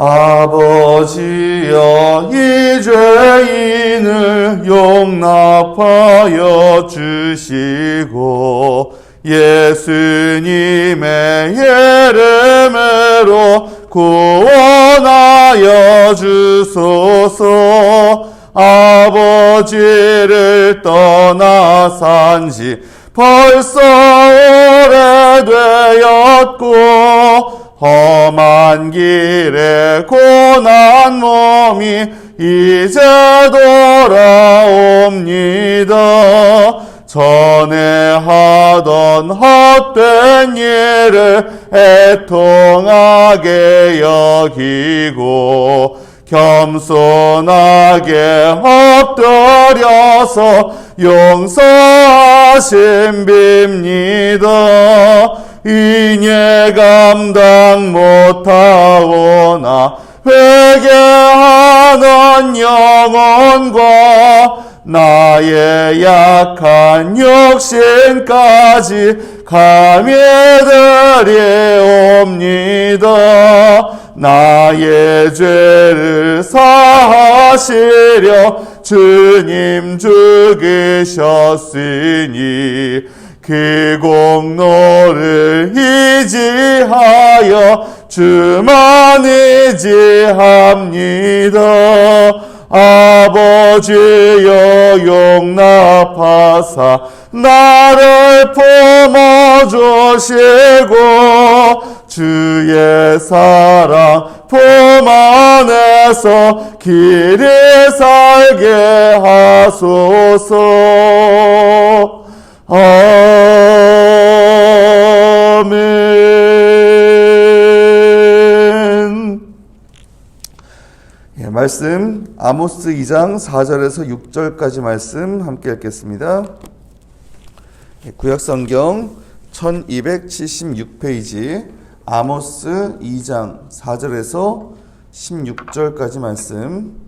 아버지여 이 죄인을 용납하여 주시고 예수님의 이름으로 구원하여 주소서. 아버지를 떠나 산지 벌써 오래되었고 험한 길에 고난 몸이 이제 돌아옵니다. 전에 하던 헛된 일을 애통하게 여기고 겸손하게 엎드려서 용서하심 빕니다. 이내 감당 못하오나 회개하는 영혼과 나의 약한 욕심까지 감히 드리옵니다. 나의 죄를 사하시려 주님 죽으셨으니 그 공로를 이지하여 주만 의지합니다. 아버지여 용납하사 나를 품어주시고 주의 사랑 품 안에서 길이 살게 하소서 아멘. 예, 말씀 아모스 2장 4절에서 6절까지 말씀 함께 읽겠습니다. 예, 구약 성경 1276페이지 아모스 2장 4절에서 16절까지 말씀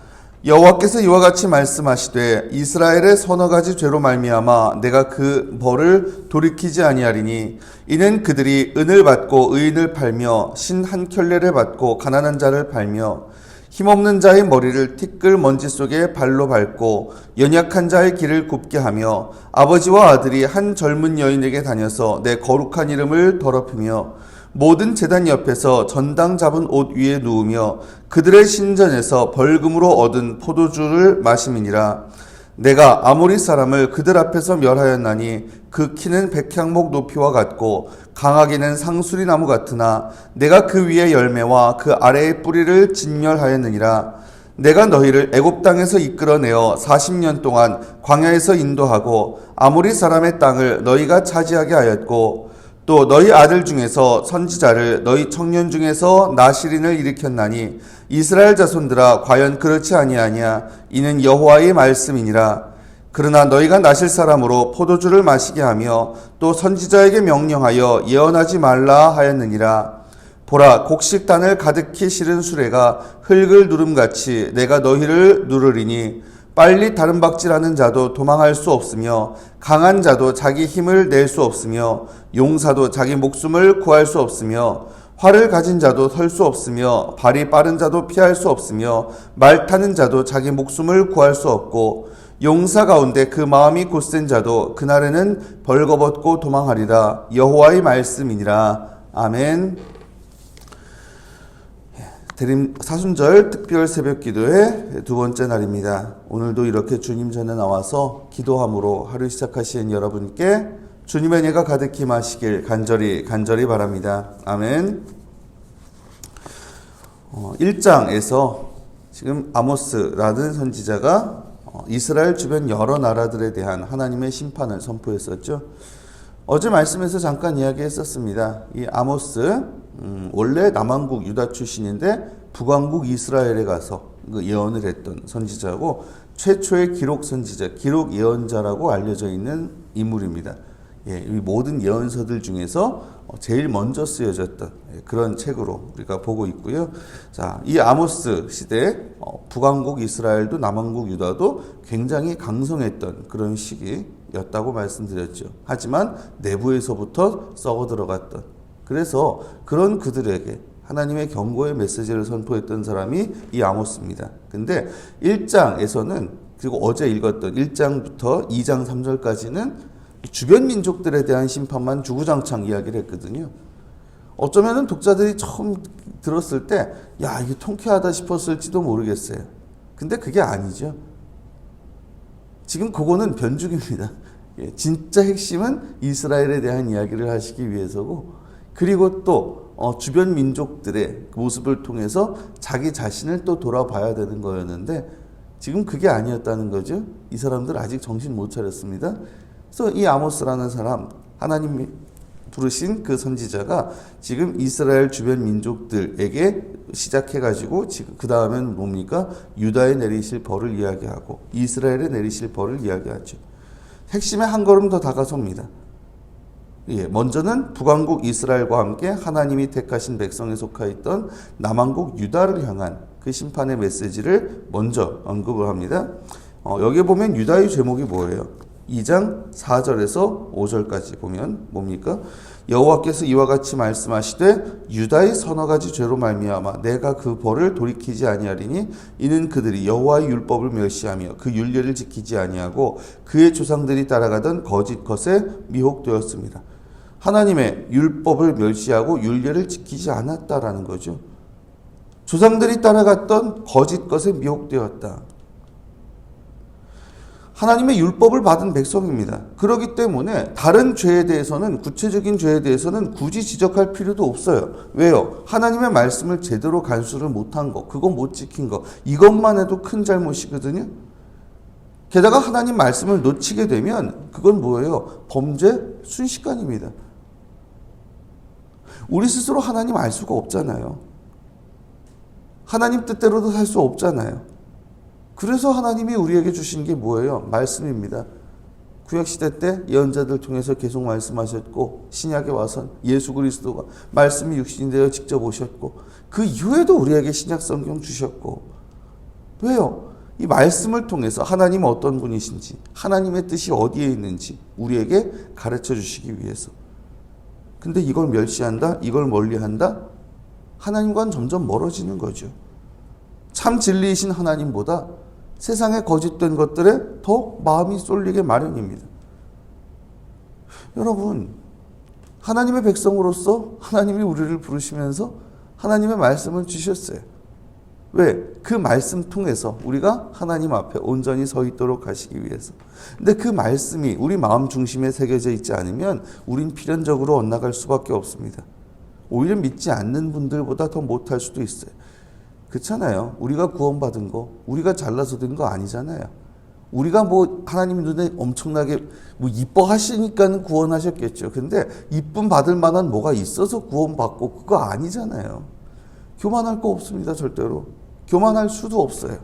여호와께서 이와 같이 말씀하시되 이스라엘의 서너 가지 죄로 말미암아 내가 그 벌을 돌이키지 아니하리니 이는 그들이 은을 받고 의인을 팔며 신 한 켤레를 받고 가난한 자를 팔며 힘없는 자의 머리를 티끌 먼지 속에 발로 밟고 연약한 자의 길을 굽게 하며 아버지와 아들이 한 젊은 여인에게 다녀서 내 거룩한 이름을 더럽히며 모든 재단 옆에서 전당 잡은 옷 위에 누우며 그들의 신전에서 벌금으로 얻은 포도주를 마심이니라. 내가 아모리 사람을 그들 앞에서 멸하였나니 그 키는 백향목 높이와 같고 강하기는 상수리 나무 같으나 내가 그 위에 열매와 그 아래의 뿌리를 진멸하였느니라. 내가 너희를 애굽 땅에서 이끌어내어 40년 동안 광야에서 인도하고 아모리 사람의 땅을 너희가 차지하게 하였고 또 너희 아들 중에서 선지자를 너희 청년 중에서 나시린을 일으켰나니 이스라엘 자손들아 과연 그렇지 아니하냐? 이는 여호와의 말씀이니라. 그러나 너희가 나실 사람으로 포도주를 마시게 하며 또 선지자에게 명령하여 예언하지 말라 하였느니라. 보라 곡식단을 가득히 실은 수레가 흙을 누름같이 내가 너희를 누르리니 빨리 다른 박질하는 자도 도망할 수 없으며 강한 자도 자기 힘을 낼 수 없으며 용사도 자기 목숨을 구할 수 없으며 활을 가진 자도 설 수 없으며 발이 빠른 자도 피할 수 없으며 말 타는 자도 자기 목숨을 구할 수 없고 용사 가운데 그 마음이 곧센 자도 그날에는 벌거벗고 도망하리라 여호와의 말씀이니라 아멘. 드림 사순절 특별 새벽 기도의 두 번째 날입니다. 오늘도 이렇게 주님 전에 나와서 기도함으로 하루 시작하신 여러분께 주님의 은혜가 가득히 마시길 간절히 간절히 바랍니다. 아멘. 어, 1장에서 지금 아모스라는 선지자가 어, 이스라엘 주변 여러 나라들에 대한 하나님의 심판을 선포했었죠. 어제 말씀에서 잠깐 이야기했었습니다. 이 아모스 음, 원래 남왕국 유다 출신인데 북왕국 이스라엘에 가서 그 예언을 했던 선지자고 최초의 기록 선지자, 기록 예언자라고 알려져 있는 인물입니다. 예, 이 모든 예언서들 중에서 어, 제일 먼저 쓰여졌던 예, 그런 책으로 우리가 보고 있고요. 자, 이 아모스 시대 어, 북왕국 이스라엘도 남왕국 유다도 굉장히 강성했던 그런 시기였다고 말씀드렸죠. 하지만 내부에서부터 썩어 들어갔던 그래서 그런 그들에게 하나님의 경고의 메시지를 선포했던 사람이 이 아모스입니다. 근데 1장에서는 그리고 어제 읽었던 1장부터 2장 3절까지는 주변 민족들에 대한 심판만 주구장창 이야기를 했거든요. 어쩌면은 독자들이 처음 들었을 때, 야, 이게 통쾌하다 싶었을지도 모르겠어요. 근데 그게 아니죠. 지금 그거는 변죽입니다. 예, 진짜 핵심은 이스라엘에 대한 이야기를 하시기 위해서고, 그리고 또 어, 주변 민족들의 모습을 통해서 자기 자신을 또 돌아봐야 되는 거였는데, 지금 그게 아니었다는 거죠. 이 사람들 아직 정신 못 차렸습니다. 그래서 이 아모스라는 사람, 하나님이 부르신 그 선지자가 지금 이스라엘 주변 민족들에게 시작해가지고 지금 그 다음엔 뭡니까? 유다에 내리실 벌을 이야기하고 이스라엘에 내리실 벌을 이야기하죠. 핵심에 한 걸음 더 다가섭니다. 예, 먼저는 북왕국 이스라엘과 함께 하나님이 택하신 백성에 속하 있던 남왕국 유다를 향한 그 심판의 메시지를 먼저 언급을 합니다. 어, 여기 보면 유다의 제목이 뭐예요? 2장 4절에서 5절까지 보면 뭡니까? 여호와께서 이와 같이 말씀하시되 유다의 서너 가지 죄로 말미암아 내가 그 벌을 돌이키지 아니하리니 이는 그들이 여호와의 율법을 멸시하며 그 율례를 지키지 아니하고 그의 조상들이 따라가던 거짓 것에 미혹되었습니다. 하나님의 율법을 멸시하고 율례를 지키지 않았다라는 거죠. 조상들이 따라갔던 거짓 것에 미혹되었다. 하나님의 율법을 받은 백성입니다. 그렇기 때문에 다른 죄에 대해서는 구체적인 죄에 대해서는 굳이 지적할 필요도 없어요. 왜요? 하나님의 말씀을 제대로 간수를 못한 거, 그거 못 지킨 거, 이것만 해도 큰 잘못이거든요. 게다가 하나님 말씀을 놓치게 되면 그건 뭐예요? 범죄 순식간입니다. 우리 스스로 하나님 알 수가 없잖아요. 하나님 뜻대로도 살 수 없잖아요. 그래서 하나님이 우리에게 주신 게 뭐예요? 말씀입니다. 구약 시대 때 예언자들 통해서 계속 말씀하셨고 신약에 와서 예수 그리스도가 말씀이 육신이 되어 직접 오셨고 그 이후에도 우리에게 신약 성경 주셨고 왜요? 이 말씀을 통해서 하나님 어떤 분이신지 하나님의 뜻이 어디에 있는지 우리에게 가르쳐 주시기 위해서 근데 이걸 멸시한다? 이걸 멀리한다? 하나님과는 점점 멀어지는 거죠. 참 진리이신 하나님보다 세상에 거짓된 것들에 더 마음이 쏠리게 마련입니다. 여러분, 하나님의 백성으로서 하나님이 우리를 부르시면서 하나님의 말씀을 주셨어요. 왜? 그 말씀 통해서 우리가 하나님 앞에 온전히 서 있도록 하시기 위해서. 근데 그 말씀이 우리 마음 중심에 새겨져 있지 않으면 우린 필연적으로 엇나갈 수밖에 없습니다. 오히려 믿지 않는 분들보다 더 못할 수도 있어요. 그렇잖아요. 우리가 구원받은 거, 우리가 잘나서 된 거 아니잖아요. 우리가 뭐 하나님 눈에 엄청나게 뭐 이뻐하시니까는 구원하셨겠죠. 근데 이쁨 받을 만한 뭐가 있어서 구원받고 그거 아니잖아요. 교만할 거 없습니다, 절대로. 교만할 수도 없어요.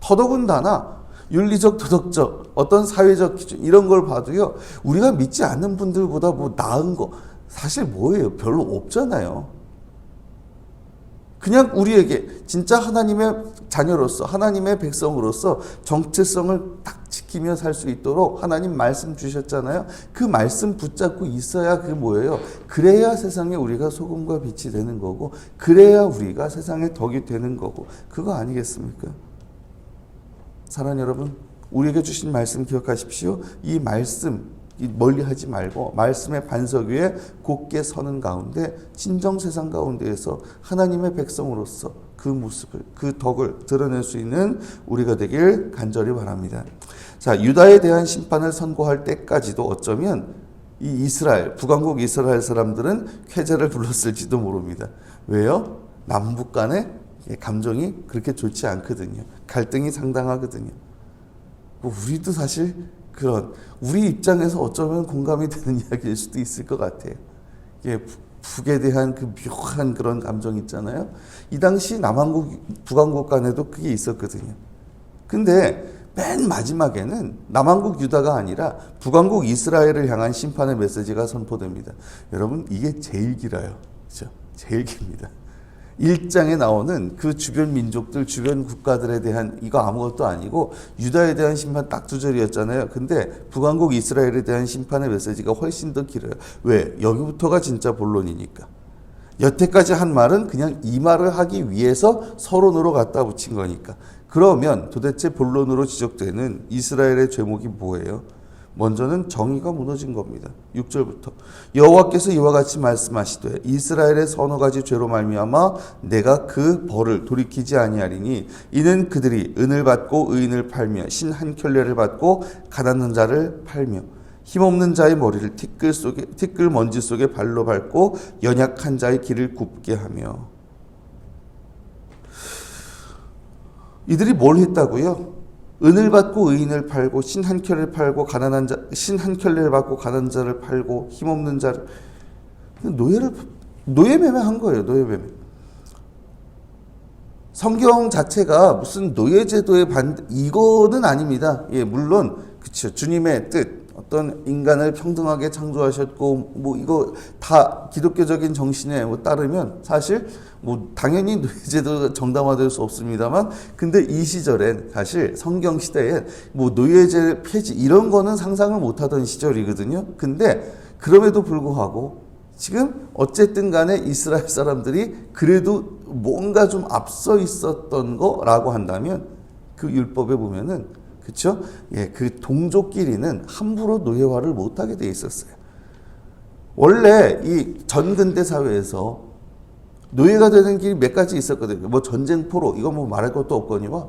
더더군다나 윤리적, 도덕적, 어떤 사회적 기준 이런 걸 봐도요. 우리가 믿지 않는 분들보다 뭐 나은 거 사실 뭐예요? 별로 없잖아요. 그냥 우리에게 진짜 하나님의 자녀로서 하나님의 백성으로서 정체성을 딱 지키며 살 수 있도록 하나님 말씀 주셨잖아요. 그 말씀 붙잡고 있어야 그게 뭐예요? 그래야 세상에 우리가 소금과 빛이 되는 거고 그래야 우리가 세상의 덕이 되는 거고 그거 아니겠습니까? 사랑 여러분, 우리에게 주신 말씀 기억하십시오. 이 말씀 이 멀리 하지 말고 말씀의 반석 위에 곧게 서는 가운데 진정 세상 가운데에서 하나님의 백성으로서 그 모습을 그 덕을 드러낼 수 있는 우리가 되길 간절히 바랍니다. 자, 유다에 대한 심판을 선고할 때까지도 어쩌면 이 이스라엘 북왕국 이스라엘 사람들은 쾌제를 불렀을지도 모릅니다. 왜요? 남북 간의 감정이 그렇게 좋지 않거든요. 갈등이 상당하거든요. 뭐 우리도 사실 그런 우리 입장에서 어쩌면 공감이 되는 이야기일 수도 있을 것 같아요. 예, 북에 대한 그 묘한 그런 감정 있잖아요. 이 당시 남한국, 북한국 간에도 그게 있었거든요. 근데 맨 마지막에는 남한국 유다가 아니라 북한국 이스라엘을 향한 심판의 메시지가 선포됩니다. 여러분 이게 제일 길어요. 그렇죠? 제일 깁니다. 1장에 나오는 그 주변 민족들, 주변 국가들에 대한 이거 아무것도 아니고 유다에 대한 심판 딱 두 절이었잖아요. 근데 북왕국 이스라엘에 대한 심판의 메시지가 훨씬 더 길어요. 왜? 여기부터가 진짜 본론이니까. 여태까지 한 말은 그냥 이 말을 하기 위해서 서론으로 갖다 붙인 거니까. 그러면 도대체 본론으로 지적되는 이스라엘의 죄목이 뭐예요? 먼저는 정의가 무너진 겁니다. 6절부터 여호와께서 이와 같이 말씀하시되 이스라엘의 서너 가지 죄로 말미암아 내가 그 벌을 돌이키지 아니하리니 이는 그들이 은을 받고 의인을 팔며 신 한 켤레를 받고 가난한 자를 팔며 힘없는 자의 머리를 티끌 속에 티끌 먼지 속에 발로 밟고 연약한 자의 길을 굽게 하며 이들이 뭘 했다고요? 은을 받고 의인을 팔고 신 한 켤레를 팔고 가난한 자 신 한 켤레를 받고 가난한 자를 팔고 힘없는 자를 노예를 노예 매매한 거예요. 노예 매매. 성경 자체가 무슨 노예 제도의 반 이거는 아닙니다. 예, 물론 그렇죠. 주님의 뜻 어떤 인간을 평등하게 창조하셨고 뭐 이거 다 기독교적인 정신에 뭐 따르면 사실 뭐 당연히 노예제도 정당화될 수 없습니다만 근데 이 시절엔 사실 성경 시대에 뭐 노예제 폐지 이런 거는 상상을 못하던 시절이거든요. 근데 그럼에도 불구하고 지금 어쨌든 간에 이스라엘 사람들이 그래도 뭔가 좀 앞서 있었던 거라고 한다면 그 율법에 보면은 그렇죠? 예, 그 동족끼리는 함부로 노예화를 못하게 돼 있었어요. 원래 이 전근대 사회에서 노예가 되는 길이 몇 가지 있었거든요. 뭐 전쟁포로 이거 뭐 말할 것도 없거니와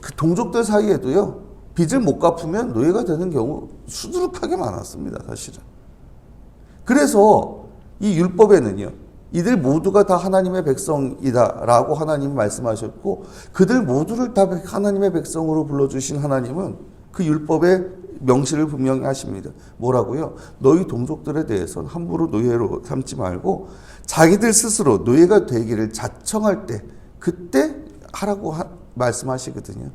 그 동족들 사이에도요 빚을 못 갚으면 노예가 되는 경우 수두룩하게 많았습니다. 사실은. 그래서 이 율법에는요 이들 모두가 다 하나님의 백성이다라고 하나님 말씀하셨고 그들 모두를 다 하나님의 백성으로 불러주신 하나님은 그 율법의 명시를 분명히 하십니다. 뭐라고요? 너희 동족들에 대해서는 함부로 노예로 삼지 말고 자기들 스스로 노예가 되기를 자청할 때 그때 하라고 하, 말씀하시거든요.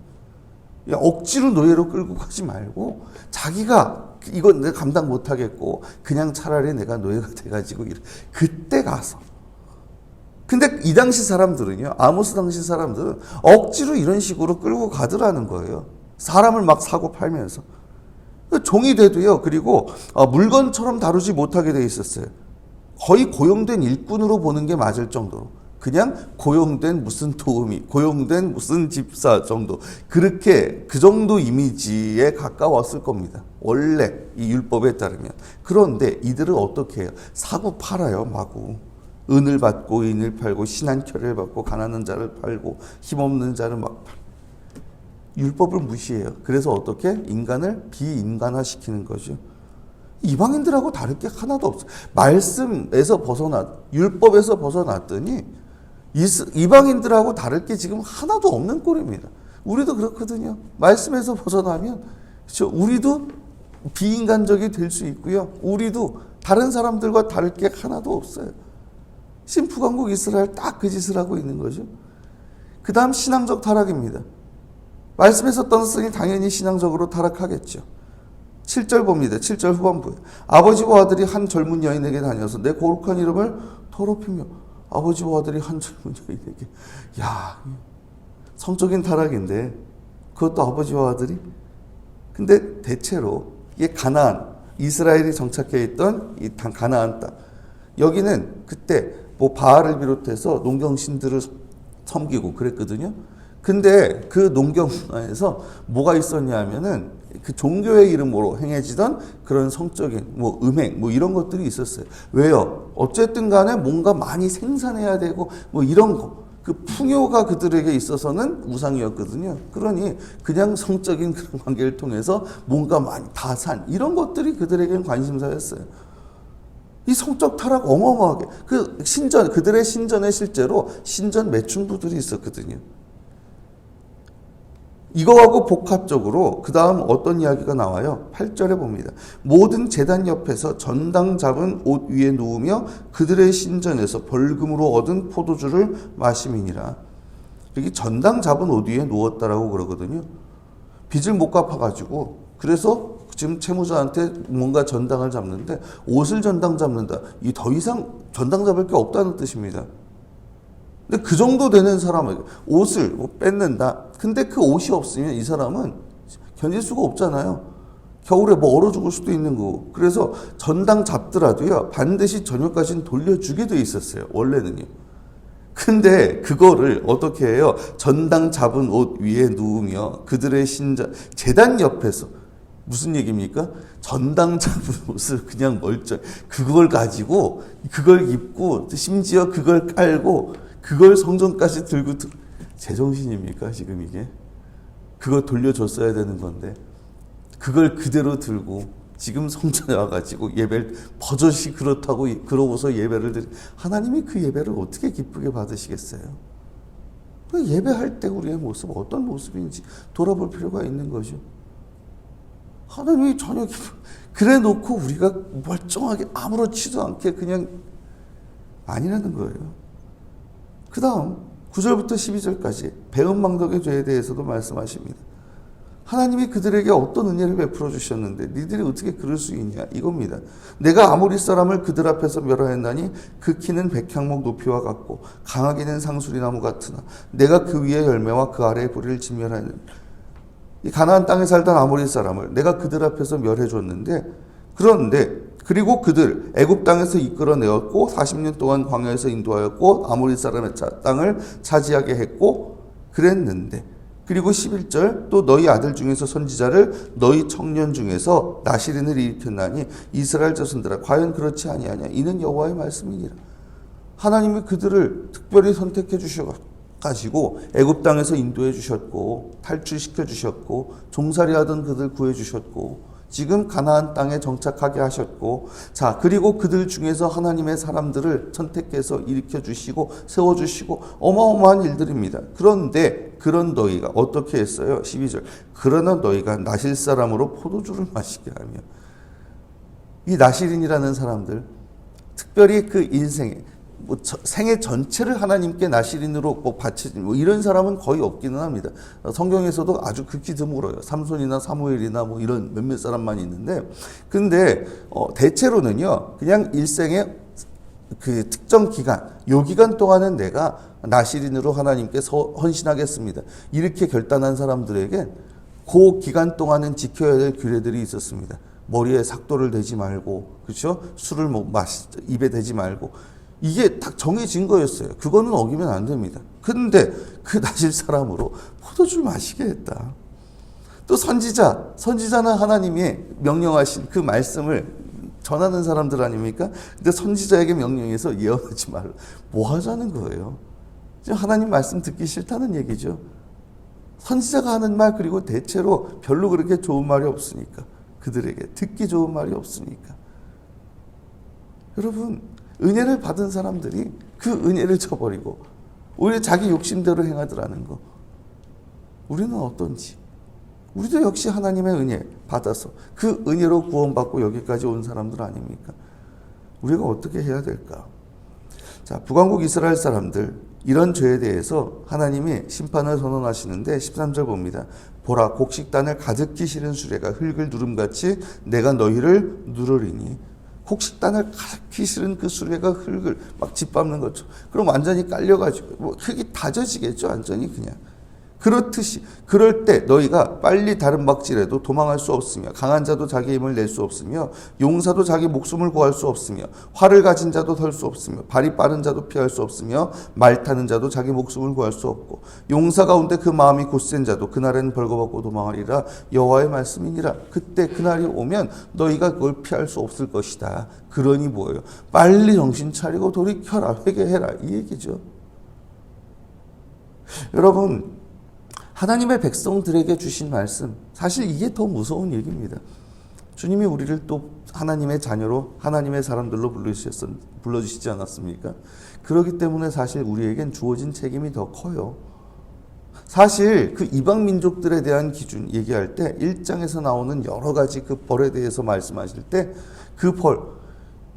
야, 억지로 노예로 끌고 가지 말고 자기가 이건 내가 감당 못 하겠고 그냥 차라리 내가 노예가 돼가지고. 그때 가서. 근데 이 당시 사람들은요 아모스 당시 사람들은 억지로 이런 식으로 끌고 가더라는 거예요. 사람을 막 사고 팔면서. 종이 돼도요 그리고 어, 물건처럼 다루지 못하게 돼 있었어요. 거의 고용된 일꾼으로 보는 게 맞을 정도로 그냥 고용된 무슨 도우미, 고용된 무슨 집사 정도 그렇게 그 정도 이미지에 가까웠을 겁니다. 원래 이 율법에 따르면 그런데 이들은 어떻게 해요? 사고 팔아요, 마구. 은을 받고 인을 팔고 신한 켜를 받고 가난한 자를 팔고 힘없는 자를 막 팔. 율법을 무시해요. 그래서 어떻게 인간을 비인간화시키는 거죠. 이방인들하고 다를 게 하나도 없어요. 말씀에서 벗어나, 율법에서 벗어났더니 이방인들하고 다를 게 지금 하나도 없는 꼴입니다. 우리도 그렇거든요. 말씀에서 벗어나면, 그렇죠. 우리도 비인간적이 될 수 있고요. 우리도 다른 사람들과 다를 게 하나도 없어요. 심프강국 이스라엘 딱 그 짓을 하고 있는 거죠. 그 다음 신앙적 타락입니다. 말씀에서 떴으니 당연히 신앙적으로 타락하겠죠. 7절 봅니다. 7절 후반부에. 아버지와 아들이 한 젊은 여인에게 다녀서 내 거룩한 이름을 더럽히며 아버지와 아들이 한 젊은이에게 야 성적인 타락인데 그것도 아버지와 아들이 근데 대체로 이게 가나안 이스라엘이 정착해 있던 이 당- 가나안 땅 여기는 그때 뭐 바알을 비롯해서 농경 신들을 섬기고 그랬거든요. 근데 그 농경 문화에서 뭐가 있었냐면은 그 종교의 이름으로 행해지던 그런 성적인 뭐 음행 뭐 이런 것들이 있었어요. 왜요? 어쨌든 간에 뭔가 많이 생산해야 되고 뭐 이런 거. 그 풍요가 그들에게 있어서는 우상이었거든요. 그러니 그냥 성적인 그런 관계를 통해서 뭔가 많이 다산 이런 것들이 그들에게는 관심사였어요. 이 성적 타락 어마어마하게 그 신전 그들의 신전에 실제로 신전 매춘부들이 있었거든요. 이거하고 복합적으로 그 다음 어떤 이야기가 나와요? 8절에 봅니다. 모든 재단 옆에서 전당 잡은 옷 위에 누우며 그들의 신전에서 벌금으로 얻은 포도주를 마심이니라. 여기 전당 잡은 옷 위에 누웠다라고 그러거든요. 빚을 못 갚아가지고 그래서 지금 채무자한테 뭔가 전당을 잡는데 옷을 전당 잡는다. 이 더 이상 전당 잡을 게 없다는 뜻입니다. 근데 그 정도 되는 사람에게 옷을 뭐 뺏는다. 근데 그 옷이 없으면 이 사람은 견딜 수가 없잖아요. 겨울에 뭐 얼어 죽을 수도 있는 거고. 그래서 전당 잡더라도요, 반드시 저녁까지는 돌려주게 돼 있었어요. 원래는요. 근데 그거를 어떻게 해요? 전당 잡은 옷 위에 누우며 그들의 신전, 재단 옆에서 무슨 얘기입니까? 전당 잡은 옷을 그냥 멀쩡, 그걸 가지고, 그걸 입고, 심지어 그걸 깔고, 그걸 성전까지 들고, 들- 제정신입니까, 지금 이게? 그거 돌려줬어야 되는 건데, 그걸 그대로 들고, 지금 성전에 와가지고 예배를 버젓이 그렇다고, 그러고서 예배를 드리, 하나님이 그 예배를 어떻게 기쁘게 받으시겠어요? 그 예배할 때 우리의 모습, 어떤 모습인지 돌아볼 필요가 있는 거죠. 하나님이 전혀 그래 놓고 우리가 멀쩡하게 아무렇지도 않게 그냥 아니라는 거예요. 그 다음 9절부터 12절까지 배은망덕의 죄에 대해서도 말씀하십니다. 하나님이 그들에게 어떤 은혜를 베풀어 주셨는데 니들이 어떻게 그럴 수 있냐 이겁니다. 내가 아모리 사람을 그들 앞에서 멸하였나니 그 키는 백향목 높이와 같고 강하기는 상수리 나무 같으나 내가 그 위에 열매와 그 아래에 뿌리를 진멸하였느니 이 가나안 땅에 살던 아모리 사람을 내가 그들 앞에서 멸해 줬는데 그런데 그리고 그들 애굽 땅에서 이끌어내었고 40년 동안 광야에서 인도하였고 아모리 사람의 자- 땅을 차지하게 했고 그랬는데 그리고 11절 또 너희 아들 중에서 선지자를 너희 청년 중에서 나시린을 일으켰나니 이스라엘 자손들아 과연 그렇지 아니하냐? 이는 여호와의 말씀이니라. 하나님이 그들을 특별히 선택해 주셔 가지고 애굽 땅에서 인도해 주셨고 탈출시켜 주셨고 종살이하던 그들 구해 주셨고 지금 가나안 땅에 정착하게 하셨고 자 그리고 그들 중에서 하나님의 사람들을 선택해서 일으켜 주시고 세워 주시고 어마어마한 일들입니다. 그런데 그런 너희가 어떻게 했어요? 12절 그러나 너희가 나실 사람으로 포도주를 마시게 하며 이 나실인이라는 사람들 특별히 그 인생에 뭐 저- 생애 전체를 하나님께 나실인으로 뭐 바치지 뭐 이런 사람은 거의 없기는 합니다. 어, 성경에서도 아주 극히 드물어요. 삼손이나 사무엘이나 뭐 이런 몇몇 사람만 있는데 근데 어, 대체로는요 그냥 일생에 그 특정 기간, 요 기간 동안은 내가 나실인으로 하나님께 서- 헌신하겠습니다. 이렇게 결단한 사람들에게 그 기간 동안은 지켜야 될 규례들이 있었습니다. 머리에 삭도를 대지 말고, 그렇죠? 술을 뭐 마시, 입에 대지 말고. 이게 딱 정해진 거였어요. 그거는 어기면 안 됩니다. 근데 그 나실 사람으로 포도주를 마시게 했다. 또 선지자, 선지자는 하나님이 명령하신 그 말씀을 전하는 사람들 아닙니까? 근데 선지자에게 명령해서 예언하지 말라. 뭐 하자는 거예요? 하나님 말씀 듣기 싫다는 얘기죠. 선지자가 하는 말 그리고 대체로 별로 그렇게 좋은 말이 없으니까 그들에게 듣기 좋은 말이 없으니까 여러분 은혜를 받은 사람들이 그 은혜를 저버리고 오히려 자기 욕심대로 행하더라는 거 우리는 어떤지 우리도 역시 하나님의 은혜 받아서 그 은혜로 구원받고 여기까지 온 사람들 아닙니까? 우리가 어떻게 해야 될까? 자, 북왕국 이스라엘 사람들 이런 죄에 대해서 하나님이 심판을 선언하시는데 13절 봅니다. 보라 곡식단을 가득히 실은 수레가 흙을 누름같이 내가 너희를 누르리니 곡식단을 가기 싫은 그 수레가 흙을 막 짓밟는 것처럼 그럼 완전히 깔려가지고 뭐 흙이 다져지겠죠 완전히 그냥 그렇듯이 그럴 때 너희가 빨리 다른 박질에도 도망할 수 없으며 강한 자도 자기 힘을 낼 수 없으며 용사도 자기 목숨을 구할 수 없으며 활을 가진 자도 설수 없으며 발이 빠른 자도 피할 수 없으며 말 타는 자도 자기 목숨을 구할 수 없고 용사 가운데 그 마음이 곧센 자도 그날에는 벌거벗고 도망하리라 여호와의 말씀이니라. 그때 그날이 오면 너희가 그걸 피할 수 없을 것이다. 그러니 뭐예요? 빨리 정신 차리고 돌이켜라 회개해라. 이 얘기죠. 여러분 하나님의 백성들에게 주신 말씀, 사실 이게 더 무서운 얘기입니다. 주님이 우리를 또 하나님의 자녀로 하나님의 사람들로 불러주시지 않았습니까? 그렇기 때문에 사실 우리에겐 주어진 책임이 더 커요. 사실 그 이방 민족들에 대한 기준 얘기할 때 1장에서 나오는 여러 가지 그 벌에 대해서 말씀하실 때 그 벌,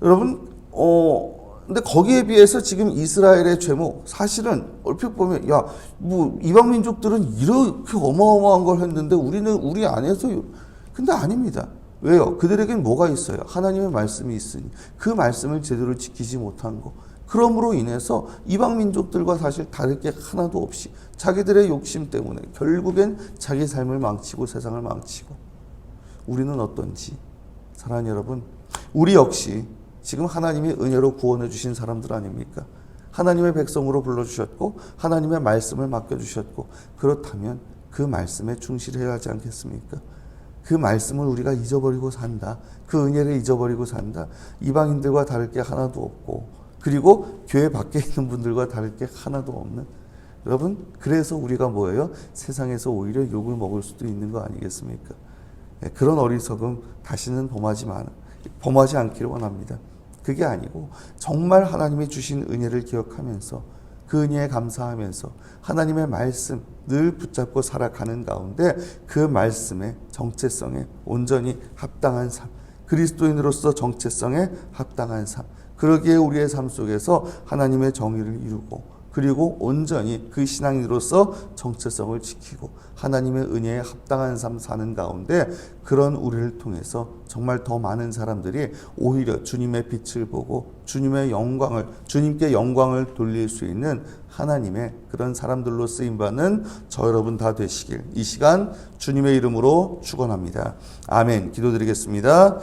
여러분, 어, 근데 거기에 비해서 지금 이스라엘의 죄목 사실은 얼핏 보면 야 뭐 이방 민족들은 이렇게 어마어마한 걸 했는데 우리는 우리 안에서 근데 아닙니다. 왜요? 그들에겐 뭐가 있어요? 하나님의 말씀이 있으니 그 말씀을 제대로 지키지 못한 거. 그러므로 인해서 이방 민족들과 사실 다를 게 하나도 없이 자기들의 욕심 때문에 결국엔 자기 삶을 망치고 세상을 망치고 우리는 어떤지 사랑하는 여러분 우리 역시 지금 하나님이 은혜로 구원해 주신 사람들 아닙니까? 하나님의 백성으로 불러주셨고 하나님의 말씀을 맡겨주셨고 그렇다면 그 말씀에 충실해야 하지 않겠습니까? 그 말씀을 우리가 잊어버리고 산다. 그 은혜를 잊어버리고 산다. 이방인들과 다를 게 하나도 없고 그리고 교회 밖에 있는 분들과 다를 게 하나도 없는 여러분 그래서 우리가 뭐예요? 세상에서 오히려 욕을 먹을 수도 있는 거 아니겠습니까? 네, 그런 어리석음 다시는 범하지 마 범하지 않기를 원합니다. 그게 아니고 정말 하나님이 주신 은혜를 기억하면서 그 은혜에 감사하면서 하나님의 말씀 늘 붙잡고 살아가는 가운데 그 말씀의 정체성에 온전히 합당한 삶, 그리스도인으로서 정체성에 합당한 삶, 그러기에 우리의 삶 속에서 하나님의 정의를 이루고 그리고 온전히 그 신앙인으로서 정체성을 지키고 하나님의 은혜에 합당한 삶 사는 가운데 그런 우리를 통해서 정말 더 많은 사람들이 오히려 주님의 빛을 보고 주님의 영광을 주님께 영광을 돌릴 수 있는 하나님의 그런 사람들로 쓰임 받는 저 여러분 다 되시길 이 시간 주님의 이름으로 축원합니다. 아멘. 기도드리겠습니다.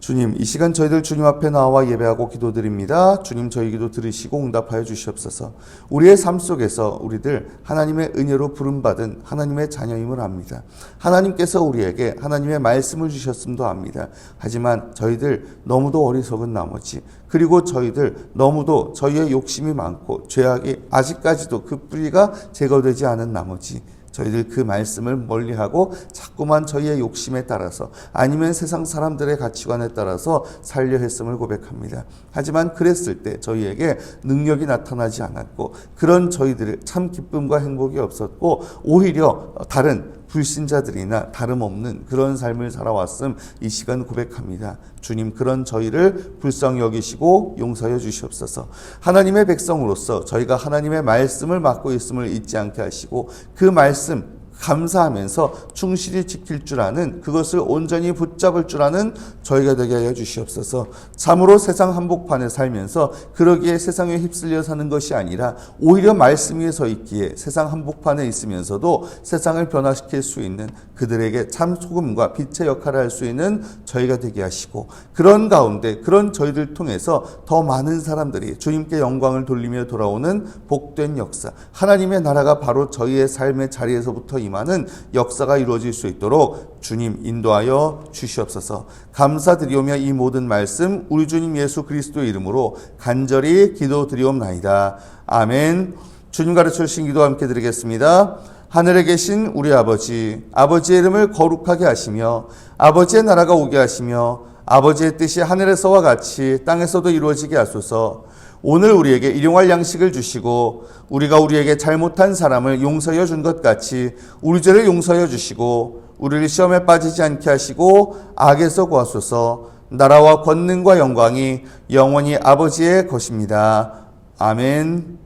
주님, 이 시간 저희들 주님 앞에 나와 예배하고 기도드립니다. 주님 저희 기도 들으시고 응답하여 주시옵소서. 우리의 삶 속에서 우리들 하나님의 은혜로 부름받은 하나님의 자녀임을 압니다. 하나님께서 우리에게 하나님의 말씀을 주셨음도 압니다. 하지만 저희들 너무도 어리석은 나머지 그리고 저희들 너무도 저희의 욕심이 많고 죄악이 아직까지도 그 뿌리가 제거되지 않은 나머지 저희들 그 말씀을 멀리하고 자꾸만 저희의 욕심에 따라서 아니면 세상 사람들의 가치관에 따라서 살려 했음을 고백합니다. 하지만 그랬을 때 저희에게 능력이 나타나지 않았고 그런 저희들의 참 기쁨과 행복이 없었고 오히려 다른 불신자들이나 다름없는 그런 삶을 살아왔음 이 시간 고백합니다. 주님 그런 저희를 불쌍히 여기시고 용서해 주시옵소서. 하나님의 백성으로서 저희가 하나님의 말씀을 맡고 있음을 잊지 않게 하시고 그 말씀 감사하면서 충실히 지킬 줄 아는 그것을 온전히 붙잡을 줄 아는 저희가 되게 하여 주시옵소서. 참으로 세상 한복판에 살면서 그러기에 세상에 휩쓸려 사는 것이 아니라 오히려 말씀 위에 서 있기에 세상 한복판에 있으면서도 세상을 변화시킬 수 있는 그들에게 참 소금과 빛의 역할을 할 수 있는 저희가 되게 하시고 그런 가운데 그런 저희들 통해서 더 많은 사람들이 주님께 영광을 돌리며 돌아오는 복된 역사 하나님의 나라가 바로 저희의 삶의 자리에서부터 임 하는 역사가 이루어질 수 있도록 주님 인도하여 주시옵소서. 감사드리오며 이 모든 말씀 우리 주님 예수 그리스도의 이름으로 간절히 기도드리옵나이다. 아멘. 주님 가르쳐 주신 기도 함께 드리겠습니다. 하늘에 계신 우리 아버지, 아버지의 이름을 거룩하게 하시며 아버지의 나라가 오게 하시며 아버지의 뜻이 하늘에서와 같이 땅에서도 이루어지게 하소서. 오늘 우리에게 일용할 양식을 주시고 우리가 우리에게 잘못한 사람을 용서하여 준 것 같이 우리 죄를 용서하여 주시고 우리를 시험에 빠지지 않게 하시고 악에서 구하소서 나라와 권능과 영광이 영원히 아버지의 것입니다. 아멘.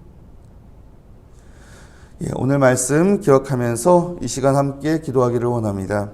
예, 오늘 말씀 기억하면서 이 시간 함께 기도하기를 원합니다.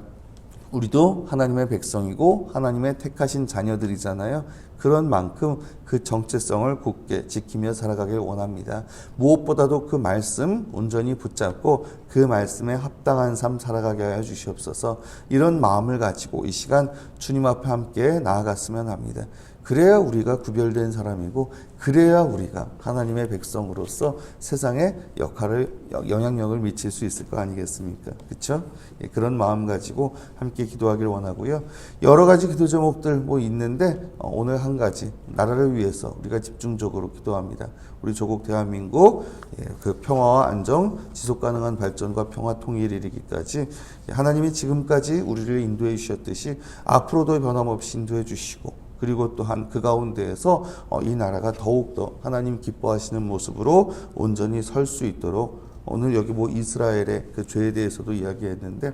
우리도 하나님의 백성이고 하나님의 택하신 자녀들이잖아요. 그런 만큼 그 정체성을 굳게 지키며 살아가길 원합니다. 무엇보다도 그 말씀 온전히 붙잡고 그 말씀에 합당한 삶 살아가게 하여 주시옵소서. 이런 마음을 가지고 이 시간 주님 앞에 함께 나아갔으면 합니다. 그래야 우리가 구별된 사람이고 그래야 우리가 하나님의 백성으로서 세상에 역할을 영향력을 미칠 수 있을 거 아니겠습니까? 그렇죠? 예, 그런 마음 가지고 함께 기도하길 원하고요. 여러 가지 기도 제목들 뭐 있는데 어, 오늘 한 가지 나라를 위해서 우리가 집중적으로 기도합니다. 우리 조국 대한민국 예, 그 평화와 안정, 지속 가능한 발전과 평화 통일을 이르기까지 하나님이 지금까지 우리를 인도해 주셨듯이 앞으로도 변함없이 인도해 주시고 그리고 또한 그 가운데에서 어, 이 나라가 더욱더 하나님 기뻐하시는 모습으로 온전히 설 수 있도록 오늘 여기 뭐 이스라엘의 그 죄에 대해서도 이야기했는데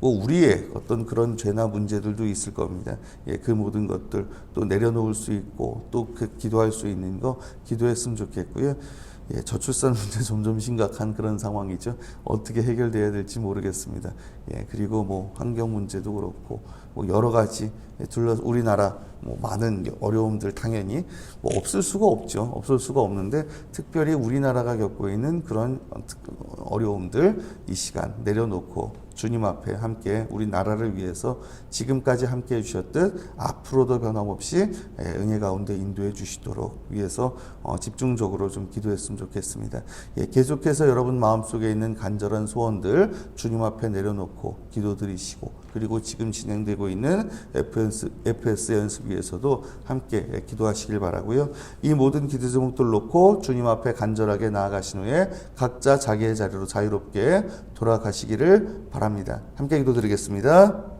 뭐 우리의 어떤 그런 죄나 문제들도 있을 겁니다. 예, 그 모든 것들 또 내려놓을 수 있고 또 그 기도할 수 있는 거 기도했으면 좋겠고요. 예, 저출산 문제 점점 심각한 그런 상황이죠. 어떻게 해결돼야 될지 모르겠습니다. 예, 그리고 뭐 환경 문제도 그렇고 뭐 여러 가지 둘러 우리나라 뭐 많은 어려움들 당연히 뭐 없을 수가 없죠. 없을 수가 없는데 특별히 우리나라가 겪고 있는 그런 어려움들 이 시간 내려놓고 주님 앞에 함께 우리 나라를 위해서 지금까지 함께 해주셨듯 앞으로도 변함없이 예, 은혜 가운데 인도해 주시도록 위해서 어, 집중적으로 좀 기도했으면 좋겠습니다. 예, 계속해서 여러분 마음속에 있는 간절한 소원들 주님 앞에 내려놓고 기도드리시고 그리고 지금 진행되고 있는 FS, FS 연습위에서도 함께 예, 기도하시길 바라고요. 이 모든 기도 제목들 놓고 주님 앞에 간절하게 나아가신 후에 각자 자기의 자리로 자유롭게 돌아가시기를 바랍니다. 함께 기도드리겠습니다.